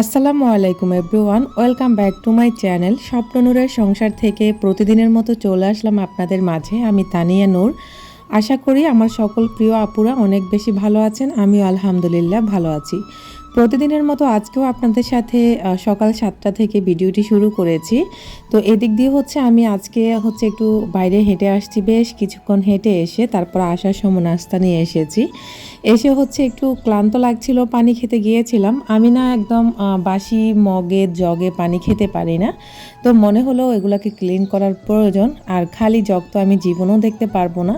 আসসালামু আলাইকুম everyone, welcome back to my channel. স্বপ্ন নূরের সংসার থেকে প্রতিদিনের মতো চলে আসলাম আপনাদের মাঝে। আমি তানিয়া নূর। আশা করি আমার সকল প্রিয় আপুরা অনেক বেশি ভালো আছেন। আমিও আলহামদুলিল্লাহ ভালো আছি। প্রতিদিনের মতো আজকেও আপনাদের সাথে সকাল সাতটা থেকে ভিডিওটি শুরু করেছি। তো এদিক দিয়ে হচ্ছে আমি আজকে হচ্ছে একটু বাইরে হেঁটে আসছি বেশ, কিছুক্ষণ হেঁটে এসে তারপর আসার সময় নাস্তা নিয়ে এসেছি। এসে হচ্ছে একটু ক্লান্ত লাগছিল, পানি খেতে গিয়েছিলাম। আমি না একদম বাসি মগে, জগে পানি খেতে পারি না। তো মনে হলো এগুলাকে ক্লিন করার প্রয়োজন, আর খালি জগ তো আমি জীবনও দেখতে পারব না।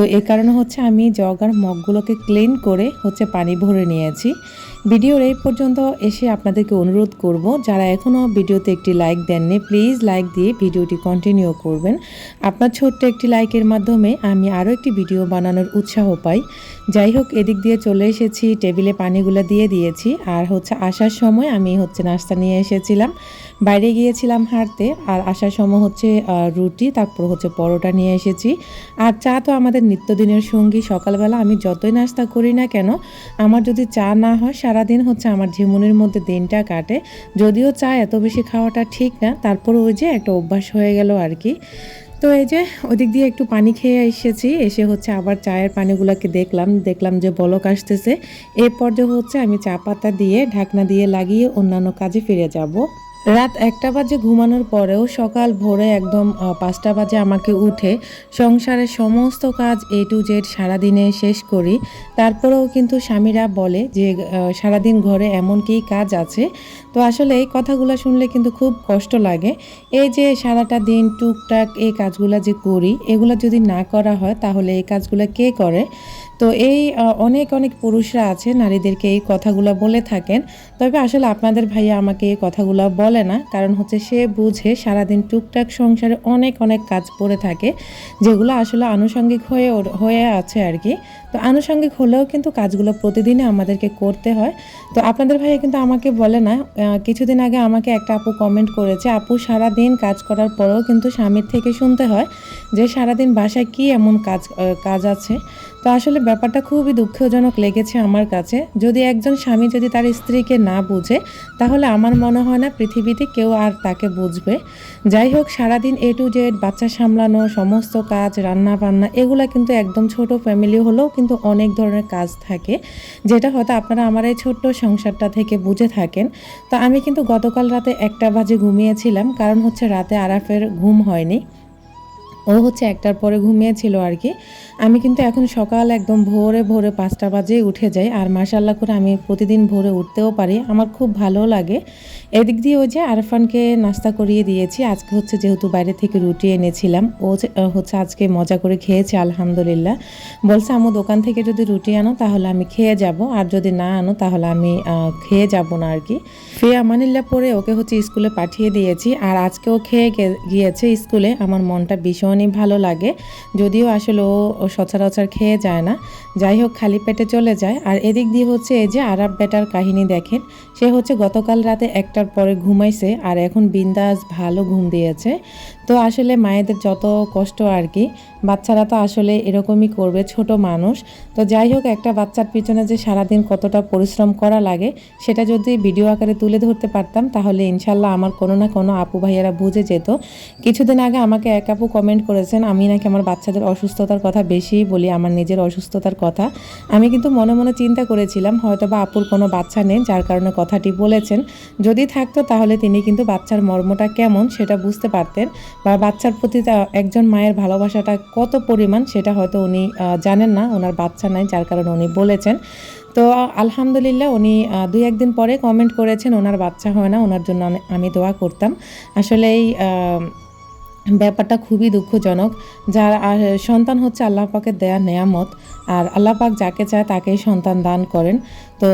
তো এ কারণে হচ্ছে আমি জগ আর মগগুলোকে ক্লিন করে হচ্ছে পানি ভরে নিয়েছি। ভিডিওর এই পর্যন্ত এসে আপনাদেরকে অনুরোধ করব, যারা এখনও ভিডিওতে একটি লাইক দেননি প্লিজ লাইক দিয়ে ভিডিওটি কন্টিনিউ করবেন। আপনার ছোট্ট একটি লাইকের মাধ্যমে আমি আরও একটি ভিডিও বানানোর উৎসাহ পাই। যাই হোক, এদিক দিয়ে চলে এসেছি টেবিলে পানিগুলো দিয়ে দিয়েছি, আর হচ্ছে আসার সময় আমি হচ্ছে নাস্তা নিয়ে এসেছিলাম। বাইরে গিয়েছিলাম হাঁটতে, আর আসার সময় হচ্ছে রুটি, তারপর হচ্ছে পরোটা নিয়ে এসেছি। আর চা তো আমাদের নিত্যদিনের সঙ্গী, সকালবেলা আমি যতই নাস্তা করি না কেন, আমার যদি চা না হয়, সারাদিন হচ্ছে আমার ঝিমুনির মধ্যে দিনটা কাটে। যদিও চা এত বেশি খাওয়াটা ঠিক না তারপর ওই যে একটা অভ্যাস হয়ে গেল আর কি। তো এই যে ওদিক দিয়ে একটু পানি খেয়ে এসেছি, এসে হচ্ছে আবার চায়ের পানিগুলোকে দেখলাম দেখলাম যে বলক আসতেছে। এরপর পর্যায়ে হচ্ছে আমি চা পাতা দিয়ে ঢাকনা দিয়ে লাগিয়ে অন্যান্য কাজে ফিরে যাব। রাত একটা বাজে ঘুমানোর পরেও সকাল ভোরে একদম পাঁচটা বাজে আমাকে উঠে সংসারের সমস্ত কাজ এ টু জেড সারাদিনে শেষ করি। তারপরেও কিন্তু স্বামীরা বলে যে সারাদিন ঘরে এমন কী কাজ আছে? তো আসলে এই কথাগুলো শুনলে কিন্তু খুব কষ্ট লাগে। এই যে সারাটা দিন টুকটাক এই কাজগুলো যে করি, এগুলো যদি না করা হয় তাহলে এই কাজগুলো কে করে? তো এই অনেক অনেক পুরুষরা আছে, নারীদেরকে এই কথাগুলো বলে থাকেন। তবে আসলে আপনাদের ভাইয়া আমাকে এই কথাগুলো বলে না। কারণ হচ্ছে সে বুঝে সারাদিন টুকটাক সংসারে অনেক অনেক কাজ পড়ে থাকে, যেগুলো আসলে আনুষঙ্গিক হয়ে হয়ে আছে আর কি। তো আনুষঙ্গিক হলেও কিন্তু কাজগুলো প্রতিদিনই আমাদেরকে করতে হয়। তো আপনাদের ভাইয়া কিন্তু আমাকে বলে না কিছুদিন আগে আমাকে একটা আপু কমেন্ট করেছে, আপু সারা দিন কাজ করার পরেও কিন্তু স্বামীর থেকে শুনতে হয় যে সারাদিন বাসায় কি এমন কাজ কাজ আছে? তো আসলে ব্যাপারটা খুবই দুঃখজনক লেগেছে আমার কাছে। যদি একজন স্বামী যদি তার স্ত্রীকে না বুঝে, তাহলে আমার মনে হয় না পৃথিবীতে কেউ আর তাকে বুঝবে। যাই হোক, সারাদিন এ টু জেড বাচ্চা সামলানো, সমস্ত কাজ রান্না বান্না এগুলো কিন্তু একদম ছোট ফ্যামিলি হলেও কিন্তু অনেক ধরনের কাজ থাকে, যেটা হয়তো আপনারা আমার এই ছোট্ট সংসারটা থেকে বুঝে থাকেন। তো আমি কিন্তু গতকাল রাতে একটা বাজে ঘুমিয়েছিলাম, কারণ হচ্ছে রাতে আরাফের ঘুম হয়নি। ও হচ্ছে একটার পরে ঘুমিয়েছিল আর কি। আমি কিন্তু এখন সকাল একদম ভোরে ভোরে পাঁচটা বাজে উঠে যাই। আর মার্শাল্লাহ করে আমি প্রতিদিন ভোরে উঠতেও পারি। আমার খুব ভালো লাগে। এদিক দিয়ে ওই যে আরফানকে নাস্তা করিয়ে দিয়েছি। আজকে হচ্ছে যেহেতু বাইরে থেকে রুটি এনেছিলাম। ও হচ্ছে আজকে মজা করে খেয়েছে, আলহামদুলিল্লাহ। বলছে আমার দোকান থেকে যদি রুটি আনো তাহলে আমি খেয়ে যাব। আর যদি না আনো তাহলে আমি খেয়ে যাব না আর কি। ফিরে আমানিল্লা পরে ওকে হচ্ছে স্কুলে পাঠিয়ে দিয়েছি। আর আজকেও খেয়ে গিয়েছে স্কুলে। আমার মনটা ভীষণই ভালো লাগে। যদিও আসলে ও সচরাচর খেয়ে যায় না। যাই হোক, খালি পেটে চলে যায়। আর এদিক দিয়ে হচ্ছে এই যে আরব বেটার কাহিনী দেখেন। সে হচ্ছে গতকাল রাতে একটার পরে ঘুমাইছে আর এখন বিন্দাস ভালো ঘুম দিয়েছে। তো আসলে মায়েদের যত কষ্ট আর কি, বাচ্চারা তো আসলে এরকমই করবে, ছোট মানুষ। তো যাই হোক, একটা বাচ্চার পিছনে যে সারাদিন কতটা পরিশ্রম করা লাগে, সেটা যদি ভিডিও আকারে তুলে ধরতে পারতাম, তাহলে ইনশাল্লাহ আমার কোনো না কোনো আপু ভাইয়েরা বুঝে যেত। কিছুদিন আগে আমাকে এক আপু কমেন্ট করেছেন, আমি নাকি আমার বাচ্চাদের অসুস্থতার কথা বেশি বলি, আমার নিজের অসুস্থতার কথা। আমি কিন্তু মনে মনে চিন্তা করেছিলাম হয়তো বা আপুর কোনো বাচ্চা নেই, যার কারণে কথাটি বলেছেন। যদি থাকতো তাহলে তিনি কিন্তু বাচ্চার মর্মটা কেমন সেটা বুঝতে পারতেন বা বাচ্চার প্রতি একজন মায়ের ভালোবাসাটা কত পরিমাণ সেটা হয়তো উনি জানেন না, ওনার বাচ্চা নাই, যার কারণে উনি বলেছেন। তো, আলহামদুলিল্লাহ উনি দুই একদিন পরে কমেন্ট করেছেন, ওনার বাচ্চা হয় না, ওনার জন্য আমি- দোয়া করতাম। আসলে এই ব্যাপারটা খুবই দুঃখজনক, যার সন্তান হচ্ছে আল্লাহ পাকের দেয়া নেয়ামত, আর আল্লাহ পাক যাকে চায় তাকেই সন্তান দান করেন। তো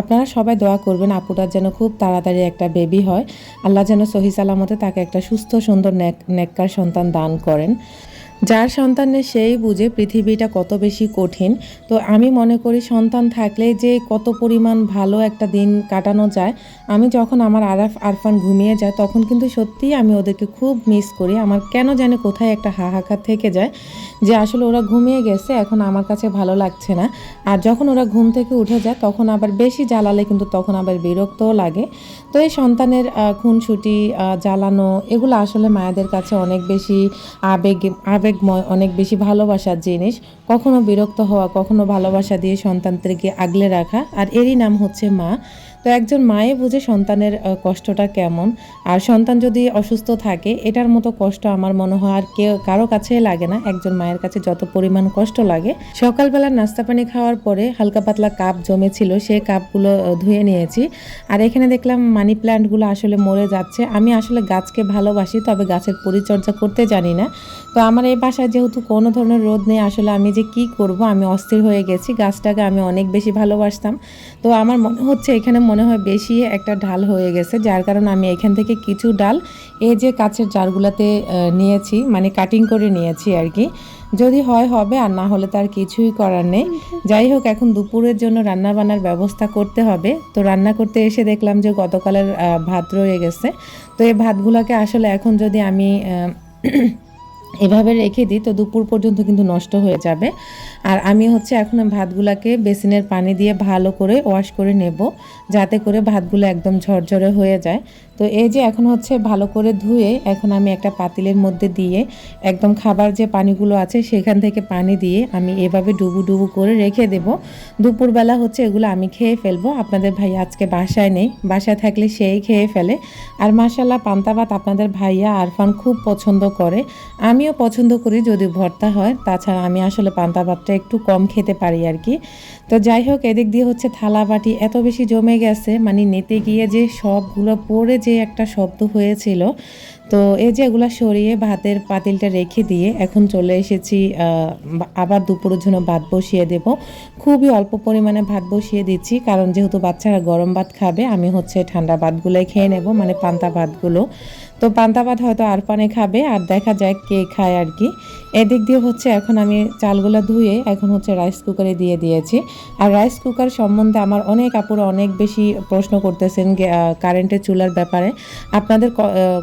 আপনারা সবাই দোয়া করবেন আপুটার যেন খুব তাড়াতাড়ি একটা বেবি হয়। আল্লাহ যেন সহি সালামতে তাকে একটা সুস্থ, সুন্দর নেক নেককার সন্তান দান করেন। যার সন্তান নেই সেই বুঝে পৃথিবীটা কত বেশি কঠিন, তো আমি মনে করি সন্তান থাকলে যে কত পরিমাণ ভালো একটা দিন কাটানো যায়, আমি যখন আমার আরাফ আরফান ঘুমিয়ে যায় তখন কিন্তু সত্যিই আমি ওদেরকে খুব মিস করি। আমার কেন জানে কোথায় একটা হাহাকার থেকে যায় যে আসলে ওরা ঘুমিয়ে গেছে, এখন আমার কাছে ভালো লাগছে না। আর যখন ওরা ঘুম থেকে উঠে যায় তখন আবার বেশি জ্বালালে কিন্তু তখন আবার বিরক্তও লাগে। তো এই সন্তানের খুনসুটি জ্বালানো এগুলো আসলে মায়েদের কাছে অনেক বেশি আবেগ আবেগময় অনেক বেশি ভালোবাসার জিনিস। কখনো বিরক্ত হওয়া, কখনো ভালোবাসা দিয়ে সন্তানদেরকে আগলে রাখা। আর এরই নাম হচ্ছে মা। তো একজন মায়ে বুঝে সন্তানের কষ্টটা কেমন? আর সন্তান যদি অসুস্থ থাকে, এটার মতো কষ্ট আমার মনে হয় আর কেউ, কারও কাছে লাগে না। একজন মায়ের কাছে যত পরিমাণ কষ্ট লাগে। সকালবেলা নাস্তা পানি খাওয়ার পরে হালকা পাতলা কাপ জমেছিল সেই কাপগুলো ধুয়ে নিয়েছি। আর এখানে দেখলাম মানি প্ল্যান্টগুলো আসলে মরে যাচ্ছে। আমি আসলে গাছকে ভালোবাসি, তবে গাছের পরিচর্যা করতে জানি না। তো আমার এই বাসায় যেহেতু কোনো ধরনের রোদ নেই, আসলে আমি যে কি করব, আমি অস্থির হয়ে গেছি। গাছটাকে আমি অনেক বেশি ভালোবাসতাম। তো আমার মনে হচ্ছে এখানে মনে হয় বেশি একটা ঢাল হয়ে গেছে, যার কারণে আমি এখান থেকে কিছু ডাল এই যে কাছের জারগুলোতে নিয়েছি মানে কাটিং করে নিয়েছি আর কি। যদি হয় হবে, আর না হলে তার কিছুই করার নেই। যাই হোক, এখন দুপুরের জন্য রান্না বান্নার ব্যবস্থা করতে হবে। তো রান্না করতে এসে দেখলাম যে গতকালের ভাত রয়ে গেছে। তো এই ভাতগুলোকে আসলে এখন যদি আমি এভাবে রেখে দিই তো দুপুর পর্যন্ত কিন্তু নষ্ট হয়ে যাবে। আর আমি হচ্ছে এখন ভাতগুলাকে বেসিনের পানি দিয়ে ভালো করে ওয়াশ করে নেব, যাতে করে ভাতগুলো একদম ঝরঝরে হয়ে যায়। তো এই যে এখন হচ্ছে ভালো করে ধুয়ে এখন আমি একটা পাতিলের মধ্যে দিয়ে একদম খাবার যে পানিগুলো আছে সেখান থেকে পানি দিয়ে আমি এভাবে ডুবু ডুবু করে রেখে দেব। দুপুরবেলা হচ্ছে এগুলো আমি খেয়ে ফেলব। আপনাদের ভাই আজকে বাসায় নেই, বাসায় থাকলে সেই খেয়ে ফেলে। আর মাসাল্লাহ পান্তা ভাত আপনাদের ভাইয়া আরফান খুব পছন্দ করে। আমিও পছন্দ করি যদি ভর্তা হয়। তাছাড়া আমি আসলে পান্তা ভাতটা একটু কম খেতে পারি আর কি। তো যাই হোক, এদিক দিয়ে হচ্ছে থালা বাটি এত বেশি জমে গেছে মানে নেতে গিয়ে যে সবগুলো পড়ে যে একটা শব্দ হয়েছিল। তো এই যে এগুলো সরিয়ে ভাতের পাতিলটা রেখে দিয়ে এখন চলে এসেছি আবার দুপুরের জন্য ভাত বসিয়ে দেব। খুবই অল্প পরিমাণে ভাত বসিয়ে দিচ্ছি, কারণ যেহেতু বাচ্চারা গরম ভাত খাবে, আমি হচ্ছে ঠান্ডা ভাতগুলোই খেয়ে নেব মানে পান্তা ভাতগুলো। তো পান্তা ভাত হয়তো আর পানে খাবে আর দেখা যায় কে খায় আর কি। এদিক দিয়ে হচ্ছে এখন আমি চালগুলো ধুয়ে এখন হচ্ছে রাইস কুকারে দিয়ে দিয়েছি। আর রাইস কুকার সম্বন্ধে আমার অনেক আপুরা অনেক বেশি প্রশ্ন করতেছেন কারেন্টের চুলার ব্যাপারে। আপনাদের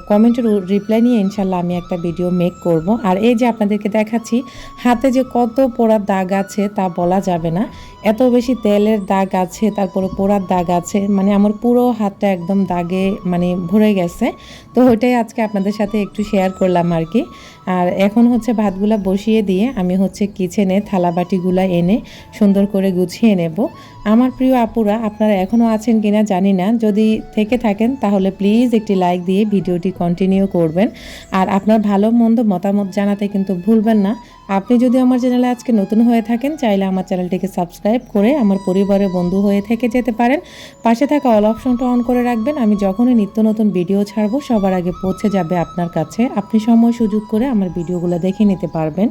কমেন্টের রিপ্লাই নিয়ে ইনশাল্লাহ আমি একটা ভিডিও মেক করব। আর এই যে আপনাদেরকে দেখাচ্ছি, হাতে যে কত পোড়ার দাগ আছে তা বলা যাবে না। এত বেশি তেলের দাগ আছে, তারপরে পোড়ার দাগ আছে মানে আমার পুরো হাতটা একদম দাগে মানে ভরে গেছে। তো ওইটাই আজকে আপনাদের সাথে একটু শেয়ার করলাম আর কি। আর এখন হচ্ছে ভাতগুলো বসিয়ে দিয়ে আমি হচ্ছে কিচেনে থালা বাটিগুলো এনে সুন্দর করে গুছিয়ে নেব। আমার প্রিয় আপুরা, আপনারা এখনও আছেন কিনা জানি না। যদি থেকে থাকেন, তাহলে প্লিজ একটি লাইক দিয়ে ভিডিওটি কন্টিনিউ করবেন। আর আপনার ভালো মন্দ মতামত জানাতে কিন্তু ভুলবেন না। আপনি যদি আমার চ্যানেলে আজকে নতুন হয়ে থাকেন, চাইলে আমার চ্যানেলটিকে সাবস্ক্রাইব করে আমার পরিবারের বন্ধু হয়ে থেকে যেতে পারেন। পাশে থাকা অল অপশনটা অন করে রাখবেন। আমি যখনই নিত্য নতুন ভিডিও ছাড়বো, সবার আগে পৌঁছে যাবে আপনার কাছে। আপনি সময় সুযোগ করে আমার ভিডিওগুলো দেখে নিতে পারবেন।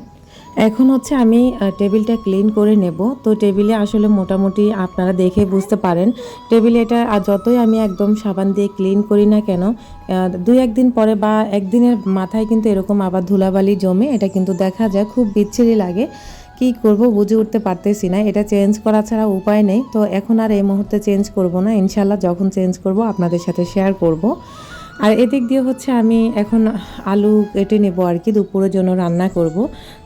এখন হচ্ছে আমি টেবিলটা ক্লিন করে নেব। তো টেবিলে আসলে মোটামুটি আপনারা দেখে বুঝতে পারেন। টেবিলে এটা যতই আমি একদম সাবান দিয়ে ক্লিন করি না কেন দুই একদিন পরে বা একদিনের মাথায় কিন্তু এরকম আবার ধুলাবালি জমে, এটা কিন্তু দেখা যায়, খুব বিচ্ছিরি লাগে। কি করব বুঝে উঠতে পারতেছি না, এটা চেঞ্জ করা ছাড়া উপায় নেই। তো এখন আর এই মুহূর্তে চেঞ্জ করব না ইনশাল্লাহ যখন চেঞ্জ করব আপনাদের সাথে শেয়ার করব। আর এদিক দিয়ে হচ্ছে আমি এখন আলু কেটে নেব আর কি, দুপুরের জন্য রান্না করব।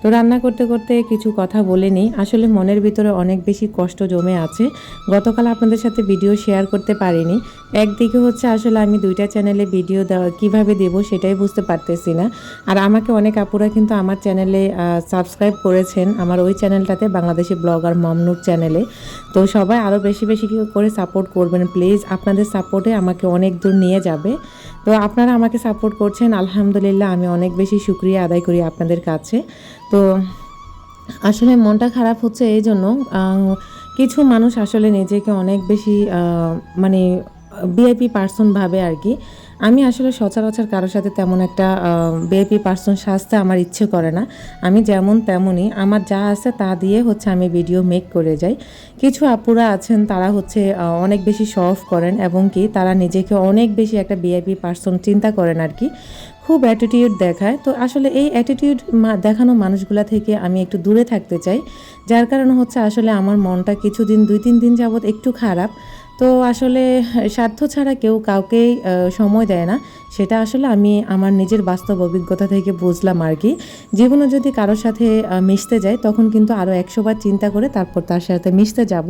তো রান্না করতে করতে কিছু কথা বলে নিই। আসলে মনের ভিতরে অনেক বেশি কষ্ট জমে আছে। গতকাল আপনাদের সাথে ভিডিও শেয়ার করতে পারিনি। একদিকে হচ্ছে আসলে আমি দুইটা চ্যানেলে ভিডিও দেওয়া কীভাবে দেব সেটাই বুঝতে পারতেছি না। আর আমাকে অনেক আপুরা কিন্তু আমার চ্যানেলে সাবস্ক্রাইব করেছেন আমার ওই চ্যানেলটাতে, বাংলাদেশি ব্লগার মমনুর চ্যানেলে। তো সবাই আরও বেশি বেশি করে সাপোর্ট করবেন। প্লিজ আপনাদের সাপোর্টে আমাকে অনেক দূর নিয়ে যাবে। তো আপনারা আমাকে সাপোর্ট করছেন, আলহামদুলিল্লাহ আমি অনেক বেশি সুক্রিয়া আদায় করি আপনাদের কাছে। তো আসলে মনটা খারাপ হচ্ছে এই জন্য কিছু মানুষ আসলে নিজেকে অনেক বেশি মানে বিআইপি পার্সন ভাবে আর কি আমি আসলে সচরাচর কারোর সাথে তেমন একটা বিআইপি পার্সন সাজতে আমার ইচ্ছে করে না। আমি যেমন তেমনই আমার যা আছে তা দিয়ে হচ্ছে আমি ভিডিও মেক করে যাই। কিছু আপুরা আছেন, তারা হচ্ছে অনেক বেশি শো অফ করেন এবং কি তারা নিজেকে অনেক বেশি একটা বিআইপি পার্সন চিন্তা করেন আর কি খুব অ্যাটিটিউড দেখায়। তো আসলে এই অ্যাটিটিউড দেখানো মানুষগুলা থেকে আমি একটু দূরে থাকতে চাই। যার কারণে হচ্ছে আসলে আমার মনটা কিছুদিন, দুই, তিন দিন যাবৎ একটু খারাপ। তো আসলে স্বার্থ ছাড়া কেউ কাউকেই সময় দেয় না। সেটা আসলে আমি আমার নিজের বাস্তব অভিজ্ঞতা থেকে বুঝলাম আর কি। জীবনে যদি কারোর সাথে মিশতে যাই তখন কিন্তু আরও একশোবার চিন্তা করে তারপর তার সাথে মিশতে যাব।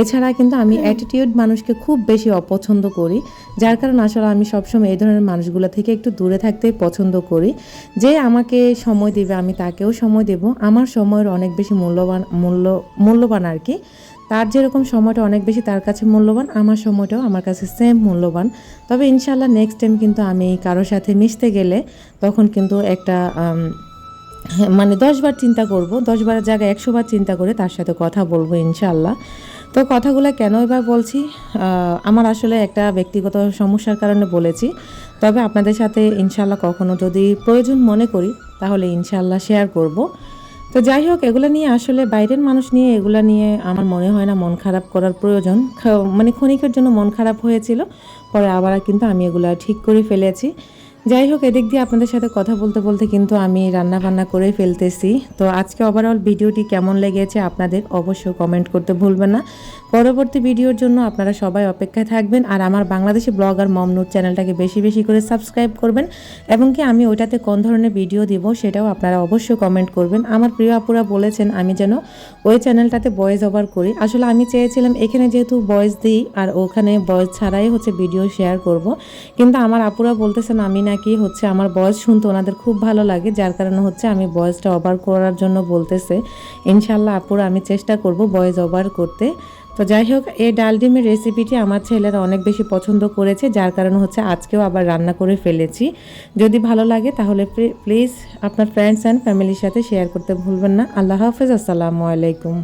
এছাড়া কিন্তু আমি অ্যাটিটিউড মানুষকে খুব বেশি অপছন্দ করি। যার কারণে আসলে আমি সবসময় এই ধরনের মানুষগুলো থেকে একটু দূরে থাকতেই পছন্দ করি। যে আমাকে সময় দেবে আমি তাকেও সময় দেব। আমার সময়ের অনেক বেশি মূল্যবান মূল্য মূল্যবান আর কি। তার যেরকম সময়টা অনেক বেশি তার কাছে মূল্যবান, আমার সময়টাও আমার কাছে সেম মূল্যবান। তবে ইনশাল্লাহ নেক্সট টাইম কিন্তু আমি কারোর সাথে মিশতে গেলে তখন কিন্তু একটা মানে দশবার চিন্তা করব দশবারের জায়গায় একশো বার চিন্তা করে তার সাথে কথা বলব ইনশাল্লাহ তো কথাগুলো কেন এবার বলছি? আমার আসলে একটা ব্যক্তিগত সমস্যার কারণে বলেছি। তবে আপনাদের সাথে ইনশাল্লাহ কখনো যদি প্রয়োজন মনে করি, তাহলে ইনশাল্লাহ শেয়ার করব। তো যাই হোক, এগুলো নিয়ে আসলে বাইরের মানুষ নিয়ে, এগুলো নিয়ে আমার মনে হয় না মন খারাপ করার প্রয়োজন। মানে ক্ষণিকের জন্য মন খারাপ হয়েছিল, পরে আবার কিন্তু আমি এগুলো ঠিক করে ফেলেছি। যাই হোক, এদিক দিয়ে আপনাদের সাথে কথা বলতে বলতে কিন্তু আমি রান্না বান্না করে ফেলতেছি। তো আজকে ওভারঅল ভিডিওটি কেমন লেগেছে আপনাদের অবশ্যই কমেন্ট করতে ভুলবেন না। পরবর্তী ভিডিওর জন্য আপনারা সবাই অপেক্ষায় থাকবেন আর আমার বাংলাদেশি ব্লগার মমনুর চ্যানেলটাকে বেশি বেশি করে সাবস্ক্রাইব করবেন এবং কি আমি ওইটাতে কোন ধরনের ভিডিও দিব সেটাও আপনারা অবশ্যই কমেন্ট করবেন। আমার প্রিয় আপুরা বলেছেন, আমি যেন ওই চ্যানেলটাতে ভয়েস ওভার করি। আসলে আমি চেয়েছিলাম এখানে যেহেতু ভয়েস দিই আর ওখানে ভয়েস ছাড়াই হচ্ছে ভিডিও শেয়ার করব। কিন্তু আমার আপুরা বলতেছেন, আমি নাকি হচ্ছে আমার ভয়েস শুনতে ওনাদের খুব ভালো লাগে, যার কারণে হচ্ছে আমি ভয়েসটা ওভার করার জন্য বলতেছে। ইনশাল্লাহ আপুরা আমি চেষ্টা করব ভয়েস ওভার করতে। তো যাই হোক, এই ডাল ডিমের রেসিপিটি আমার ছেলেরা অনেক বেশি পছন্দ করেছে, যার কারণে হচ্ছে আজকেও আবার রান্না করে ফেলেছি। যদি ভালো লাগে তাহলে প্লিজ আপনার ফ্রেন্ডস অ্যান্ড ফ্যামিলির সাথে শেয়ার করতে ভুলবেন না। আল্লাহ হাফেজ, আসসালামু আলাইকুম।